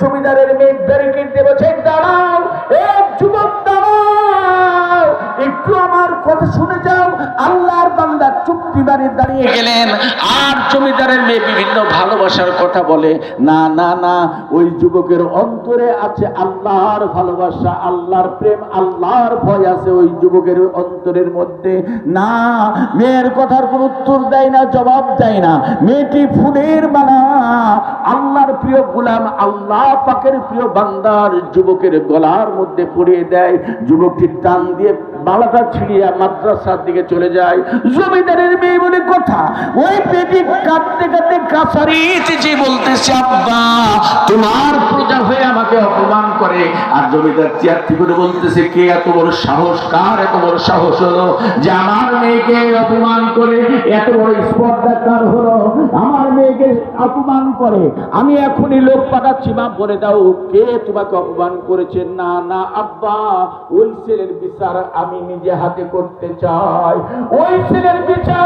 জমিদারের মেয়ে ব্যারিকেড দেবো। সেই দাঁড়াও এক যুবক দাঁড়াও। একটু আমার কথা শুনে দাঁড়িয়ে গেলেন। আর জমিদারের মেয়ে বিভিন্ন ভালোবাসার কথা বলে, না না না, ওই যুবকের অন্তরে আছে আল্লাহর ভালোবাসা, আল্লাহর প্রেম, আল্লাহর ভয় আছে ওই যুবকের অন্তরের মধ্যে। না, মেয়ের কথার কোনো উত্তর দেয় না, জবাব দেয় না। মেয়েটি ফুলের মালা। আল্লাহর প্রিয় গুলাম, আল্লাহ পাকের প্রিয় বান্দার যুবকের গলার মধ্যে পড়িয়ে দেয়। যুবকটি টান দিয়ে বালাটা ছিঁড়িয়ে মাদ্রাসার দিকে চলে যায়। জমিদারের মেয়ে ওই পেটি কাঁদতে কাঁদতে কাছারি যে বলতেছে, আব্বা, তোমার প্রজা হয়ে আমাকে অপমান করে। আর জমিদার চেয়ার থেকে বলতেছে, কে এত বড় সাহস? কার এত বড় সাহস হলো যে আমার মেয়েকে অপমান করে? এত বড় স্পর্ধা কার হলো? আমার মেয়েকে অপমান করে। আমি এখনই লোক পাঠাচ্ছি মা বলে দাও। কে তোমাকে অপমান করেছে? না না, আব্বা, ওই ছেলের বিচার আমি নিজে হাতে করতে চাই। ওই ছেলের বিচার